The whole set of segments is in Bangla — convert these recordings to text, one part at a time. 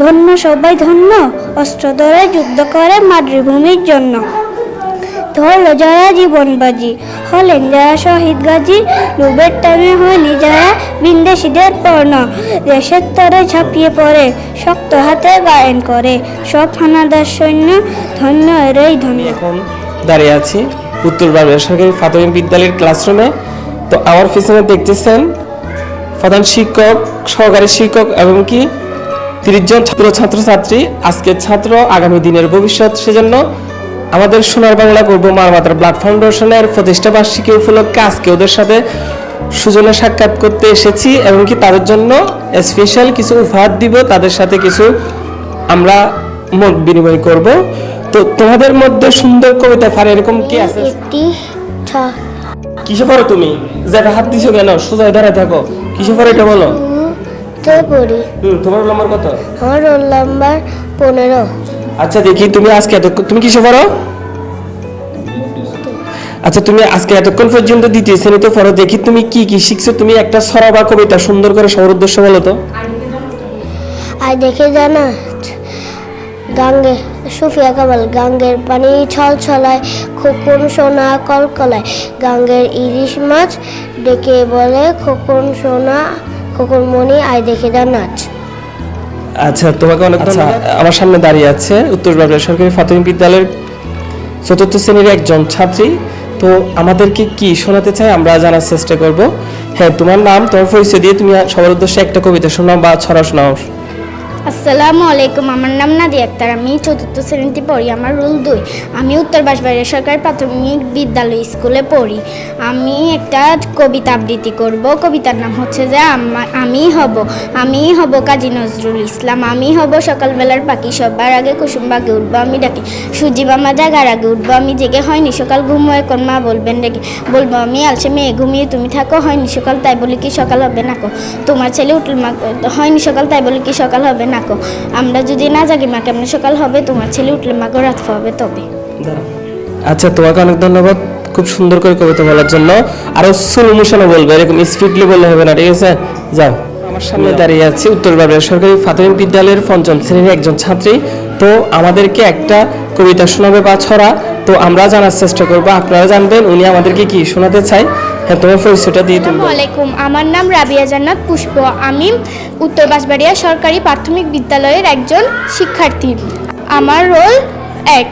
ধন্য, সবাই ধন্য। অস্ত্র ধরে যুদ্ধ করে মাতৃভূমির জন্য। ধরল যারা জীবনবাজি হলেন যারা শহীদ গাজী লোভের টাইমে হয়নি যারা বিন্দেশিদের পর্ণ। দেশের তরে ঝাঁপিয়ে পড়ে, শক্ত হাতে গায়ন করে। সব হানাদার সৈন্য ধন্য, এরই ধন্য। এখন দাঁড়িয়ে আছি উত্তর বাংলা সরকারি প্রাথমিক বিদ্যালয়ের ক্লাসরুমে। তো আমার পিছনে দেখতেছেন প্রধান শিক্ষক, সহকারী শিক্ষক এবং কি তিরিশ জন ছাত্র ছাত্রছাত্রী আজকের ছাত্র আগামী দিনের ভবিষ্যৎ সেজন্য আমাদের সোনার বাংলা করব মারমাতার ব্লাড ফাউন্ডেশনের প্রতিষ্ঠা বার্ষিকী উপলক্ষে আজকে ওদের সাথে সুজনে সাক্ষাৎ করতে এসেছি এবং কি তাদের জন্য স্পেশাল কিছু উপহার দিব তাদের সাথে কিছু আমরা মত বিনিময় করব। তো তোমাদের মধ্যে সুন্দর কবিতা পারে এরকম কি আছে? কিসে পড়ো তুমি? যেটা হাত দিছো কেন? সোজা দাঁড়ায় থাকো। কিসে পড়ো এটা বলো? তে পড়ি হুম তোমার নম্বর কত? আমার রোল নাম্বার পনেরো। আচ্ছা দেখি তুমি আজকে এত তুমি কিসে পড়ো? আচ্ছা তুমি আজকে এতক্ষণ পর্যন্ত দ্বিতীয় শ্রেণীতে পড়ো দেখি তুমি কি কি শিখছো তুমি একটা বা কবিতা সুন্দর করে সবার উদ্দেশ্য বলো তো। আর দেখে জানা গাঙ্গে সুফিয়া কামাল গাঙ্গের পানি ছল ছলায় খোকন সোনা কলকলায়। গাঙ্গের ইলিশ মাছ ডেকে বলে খোকন সোনা খোকন মণি আয় দেখে দাও নাচ। আচ্ছা তোমাকে অনেক ধন্যবাদ। আমার সামনে দাঁড়িয়ে আছে উত্তর বাংলা সরকারি প্রাথমিক বিদ্যালয়ের চতুর্থ শ্রেণির একজন ছাত্রী। তো আমাদেরকে কি শোনাতে চাই আমরা জানার চেষ্টা করব। হ্যাঁ তোমার নাম তোমার পরিচয় দিয়ে তুমি সবার উদ্দেশ্যে একটা কবিতা শোনাও বা ছড়া শোনাও। আসসালামু আলাইকুম, আমার নাম নাদিয়া আক্তার। আমি চতুর্থ শ্রেণীতে পড়ি, আমার রুল দুই। আমি উত্তর বাঁশবাড়িয়া সরকারি প্রাথমিক বিদ্যালয় স্কুলে পড়ি। আমি একটা কবিতা আবৃত্তি করব। কবিতার নাম হচ্ছে যে, আমা- হব, আমি হব কাজী নজরুল ইসলাম, আমি হব সকালবেলার পাখি, সবার আগে কুসুম বাগে উঠবো, আমি ডাকি, সুজি বামা জাগার আগে উঠবো, আমি জেগে হয়নি, সকাল ঘুমো এখন মা বলবেন ডেকে, বলব, আমি আলসে মেয়ে, ঘুমিয়ে তুমি থাকো, হয়নি সকাল, তাই বলি কি সকাল হবে, না কো, তোমার ছেলে উঠল মা, হয়নি সকাল, তাই বলি কি সকাল হবে, না কো আমরা যদি না জাগি মা কেমন সকাল হবে? তোমার ছেলে উঠলে মা রাত হবে তবে। আচ্ছা তোমাকে অনেক ধন্যবাদ। খুব সুন্দর করে কবিতা বলার জন্য। আরও স্লো মোশনে বলবে এরকম স্পিডলি বললে হবে না ঠিক আছে? যাও। আমার সামনে দাঁড়িয়ে আছি উত্তর বাংলা সরকারি প্রাথমিক বিদ্যালয়ের পঞ্চম শ্রেণির একজন ছাত্রী। তো আমাদেরকে একটা কবিতা শোনাবে বা ছড়া। তো আমরা জানার চেষ্টা করব আপনারা জানবেন উনি আমাদেরকে কি শোনাতে চাই হ্যাঁ তোমার পরিচয়টা দিয়ে তুমি আসসালামু আলাইকুম আমার নাম রাবিয়া জান্নাত পুষ্প। আমি উত্তর বাঁশবাড়িয়া সরকারি প্রাথমিক বিদ্যালয়ের একজন শিক্ষার্থী। আমার রোল এক।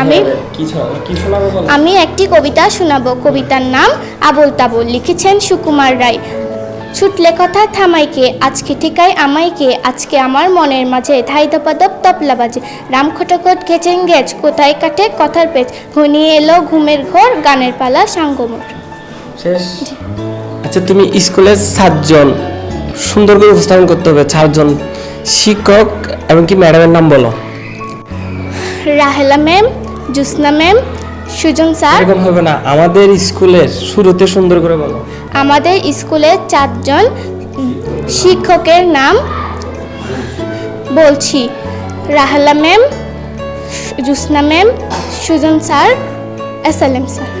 আমি বলো? আমি একটি কবিতা শোনাবো। কবিতার নাম আবল তাবল। লিখেছেন সুকুমার রায়। ছুটলে কথা থামাইকে আজকে ঠিকাই আমাইকে আজকে আমার মনের মাঝে ধাই ধপাদপ তপলা বাজে। রাম খটখট গেছেন গেছ কোথায় কাটে কথার পেচ ঘনিয়ে এলো ঘুমের ঘর গানের পালা সাঙ্গমোর। শেষ? আচ্ছা তুমি স্কুলে সাতজন সুন্দর করে উপস্থাপন করতে হবে চারজন শিক্ষক এবং কি ম্যাডামের নাম বলো? Rahela ma'am Jusna ma'am Sujon sir. এরকম হবে না আমাদের স্কুলের শুরুতে সুন্দর করে বলো। আমাদের স্কুলে চারজন শিক্ষকের নাম বলছি Rahela ma'am Jusna ma'am Sujon sir S L M sir.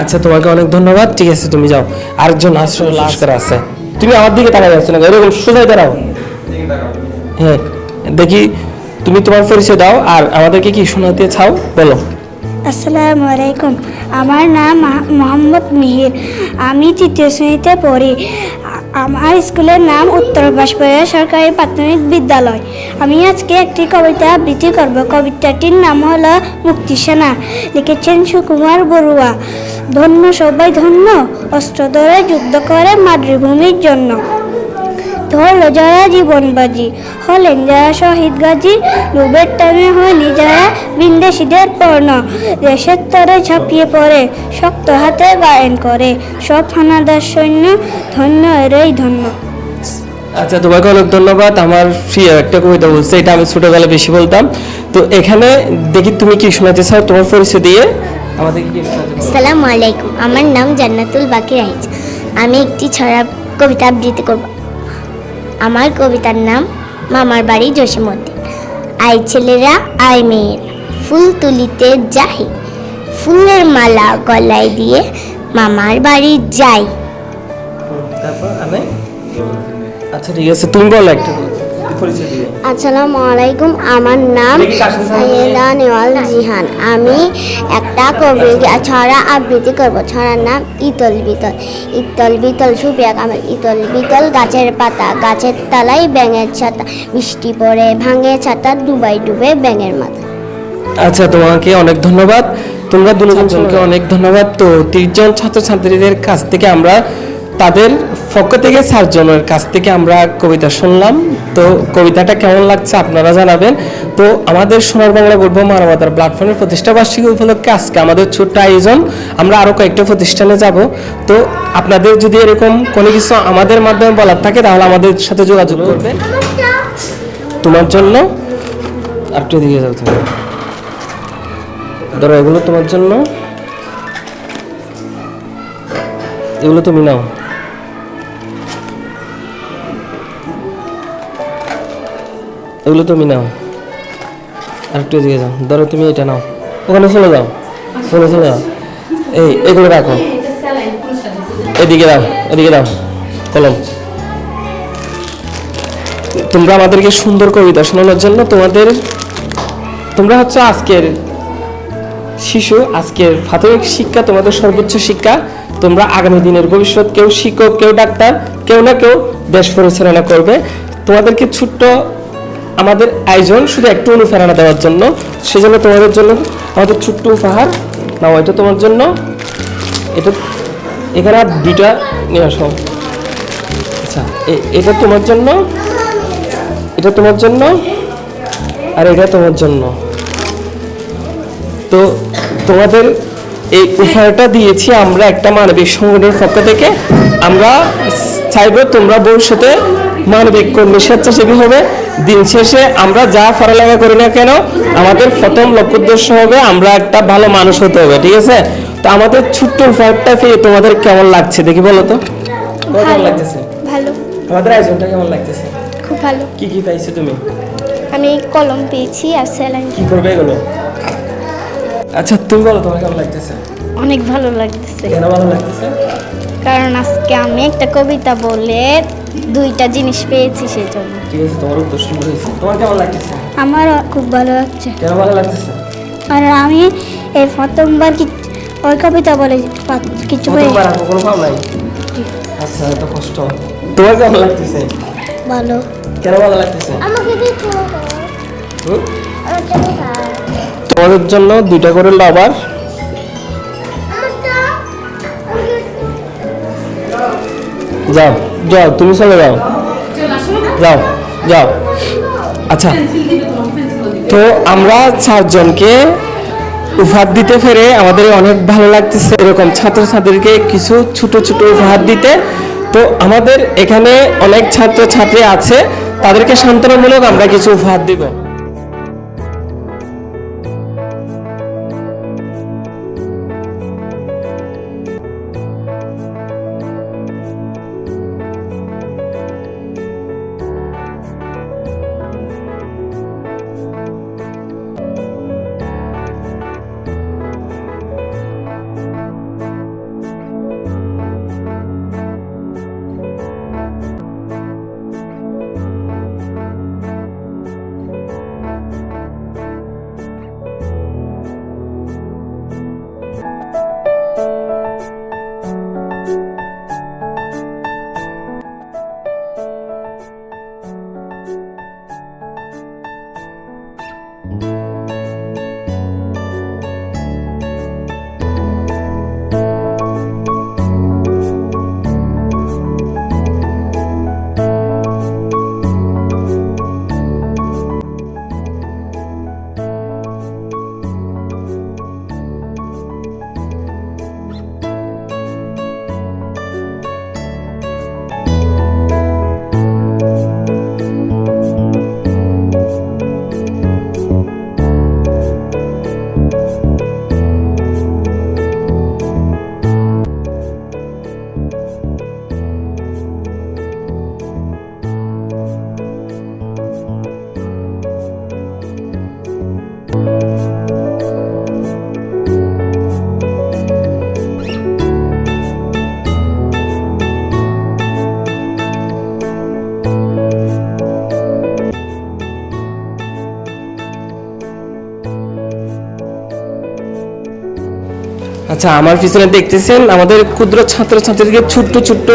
আচ্ছা তোমাকে অনেক ধন্যবাদ। ঠিক আছে, তুমি যাও। আরেকজন আসলে লাস্কার আছে। তুমি আমার দিকে তাকাই যাচ্ছ না এরকম সোজাই দাঁড়াও। হ্যাঁ দেখি তুমি তোমার পরিচয় দাও আর আমাদেরকে কি শোনাতে চাও? বলো। আসসালামু আলাইকুম। আমার নাম মোহাম্মদ মিহির। আমি তৃতীয় শ্রেণীতে পড়ি। আমার স্কুলের নাম উত্তর বাঁশবাড়িয়া সরকারি প্রাথমিক বিদ্যালয়। আমি আজকে একটি কবিতা আবৃত্তি করব। কবিতাটির নাম হলো মুক্তিসেনা লিখেছেন সুকুমার বড়ুয়া। ধন্য, সবাই ধন্য। অস্ত্র ধরে যুদ্ধ করে মাতৃভূমির জন্য। ধরল যারা জীবনবাজি হলেন যারা শহীদ গাজী লোভের টাইমে হয়নি যারা বিন্দেশিদের পর্ণ। দেশের তরে ঝাঁপিয়ে পড়ে, শক্ত হাতে গায়ন করে। সব হানাদার সৈন্য, ধন্য, এরই ধন্য। আচ্ছা তোমাকে অনেক ধন্যবাদ। আমার প্রিয় একটা কবিতা বলছে, এটা আমি ছোটবেলায় বেশি বলতাম। তো এখানে দেখি তুমি কি শোনাতে চাও, তোমার পরিচয় দিয়ে। আসসালামু আলাইকুম আমার নাম জান্নাতুল বাকি রাইজ আমি একটি ছড়া কবিতা আবৃত্তি করব। আমার কবিতার নাম মামার বাড়ি জসীমউদ্দিন। আই ছেলেরা আই মেয়ের ফুল তুলিতে যাই। ফুলের মালা গলায় দিয়ে মামার বাড়ি যাই। তারপর আমি আচ্ছা ঠিক আছে তুমি বলো একটা আসসালামু আলাইকুম আমার নাম? সাইয়েদা নেওয়াল জিহান। আমি একটা কবি ছড়া আবৃত্তি করব। ছড়ার নাম ইতল বিতল। ইতল বিতল সুপিয়া কামাল ইতল বিতল গাছের পাতা গাছের তলায় ব্যাঙের ছাতা বৃষ্টি পড়ে ভাঙে ছাতা ডুবাই ডুবে ব্যাঙের মাথা। আচ্ছা তোমাকে অনেক ধন্যবাদ। তোমরা দুজনকে অনেক ধন্যবাদ। তো তিরিশজন ছাত্রছাত্রীদের কাছ থেকে আমরা তাদের পক্ষ থেকে চারজনের কাছ থেকে আমরা কবিতা শুনলাম। তো কবিতাটা কেমন লাগছে আপনারা জানাবেন। তো আমাদের সোনার বাংলা গল্প মানবতার প্ল্যাটফর্মের প্রতিষ্ঠা বার্ষিকী উপলক্ষে আজকে আমাদের ছোট্ট আয়োজন। আমরা আরও কয়েকটা প্রতিষ্ঠানে যাব। তো আপনাদের যদি এরকম কোনো কিছু আমাদের মাধ্যমে বলার থাকে, তাহলে আমাদের সাথে যোগাযোগ করবেন। তোমার জন্য একটু এদিকে যাও তুমি। ধরো, এগুলো তোমার জন্য। এগুলো তুমি নাও। এগুলো তুমি নাও। আর একটু এদিকে যাও। ধরো তুমি এটা নাও। ওখানে চলে যাও। ওখানে চলে যাও। এই, এগুলো রাখো। এদিকে দাও এদিকে দাও। কলম। তোমরা আমাদেরকে সুন্দর কবিতা শোনানোর জন্য তোমাদের, তোমরা হচ্ছে আজকের শিশু, আজকের প্রাথমিক শিক্ষা, তোমাদের সর্বোচ্চ শিক্ষা। তোমরা আগামী দিনের ভবিষ্যৎ, কেউ শিক্ষক, কেউ ডাক্তার, কেউ না কেউ দেশ পরিচালনা করবে। তোমাদেরকে ছোট্ট আমাদের আয়োজন শুধু একটু অনুপ্রেরণা দেওয়ার জন্য, সেজন্য তোমাদের জন্য আমাদের ছোট্ট উপহার, নাও, এটা তোমার জন্য। এটা এখানে আর দুইটা নিয়ে আসো। আচ্ছা এটা তোমার জন্য, এটা তোমার জন্য, আর এটা তোমার জন্য। তো তোমাদের এই উপহারটা দিয়েছি আমরা একটা মানবিক সংগঠনের পক্ষ থেকে। আমরা চাইব তোমরা ভবিষ্যতে মানবিক কর্মী স্বেচ্ছাসেবী হবে। দিন শেষে আমরা যা পড়ালেখা করি না কেন আমাদের প্রথম লক্ষ্য উদ্দেশ্য হবে আমরা একটা ভালো মানুষ হতে হবে ঠিক আছে? তো আমাদের ছোট্ট উপহারটা পেয়ে তোমাদের কেমন লাগছে দেখি বলো তো? কেমন লাগতেছে? ভালো আমাদের আয়োজনটা কেমন লাগতেছে? খুব ভালো। কি কি পাইছো তুমি? আমি কলম পেয়েছি আর স্যালাইন। কি করবে এগুলো? আচ্ছা তুমি বলো তোমার কেমন লাগতেছে? অনেক ভালো লাগতেছে। কেন ভালো লাগতেছে? কারণ আজকে আমি একটা কবিতা বলে দুইটা জিনিস পেয়েছি সেই জন্য ঠিক আছে তোমার উত্তর সুন্দর হয়েছে। তোমার কেমন লাগতেছে? আমার খুব ভালো লাগছে। কেন ভালো লাগতেছে? আর আমি এই প্রথমবার কি ওই কবিতা বলে কিছু প্রথমবার আর কখনো পাও নাই? আচ্ছা এত কষ্ট। তোমার কেমন লাগতেছে? ভালো। কেন ভালো লাগতেছে? আমাকে হুম? তোমাদের জন্য দুইটা করে লবার যাও। যাও, তুমি চলে যাও। যাও যাও। আচ্ছা তো আমরা চারজনকে উপহার দিতে ফেরে আমাদের অনেক ভালো লাগতেছে। এরকম ছাত্রছাত্রীকে কিছু ছোট ছোট উপহার দিতে। তো আমাদের এখানে অনেক ছাত্রছাত্রী আছে, তাদেরকে সান্ত্বনামূলক আমরা কিছু উপহার দিব। আচ্ছা আমার পিছনে দেখতেছেন আমাদের ক্ষুদ্র ছাত্রছাত্রীদেরকে ছোট্ট ছোট্ট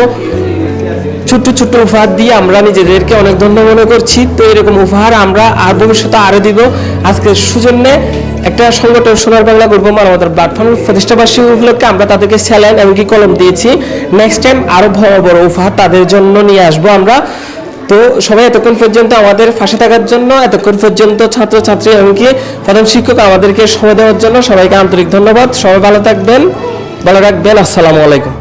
ছোট্ট ছোট্ট উপহার দিয়ে আমরা নিজেদেরকে অনেক ধন্য মনে করছি। তো এরকম উপহার আমরা আর ভবিষ্যতে আরও দিব। আজকে সুজন্যে একটা সংগঠন সোনার বাংলা গ্রুপ মানবতার প্ল্যাটফর্ম প্রতিষ্ঠাবার্ষিকী উপলক্ষে আমরা তাদেরকে স্যালাইন এমনকি কলম দিয়েছি। নেক্সট টাইম আরও বড় বড় উপহার তাদের জন্য নিয়ে আসব আমরা। তো সবাই এতক্ষণ পর্যন্ত আমাদের পাশে থাকার জন্য, এতক্ষণ পর্যন্ত ছাত্রছাত্রী এমনকি প্রধান শিক্ষক আমাদেরকে সময় দেওয়ার জন্য সবাইকে আন্তরিক ধন্যবাদ। সবাই ভালো থাকবেন, ভালো রাখবেন। আসসালামু আলাইকুম।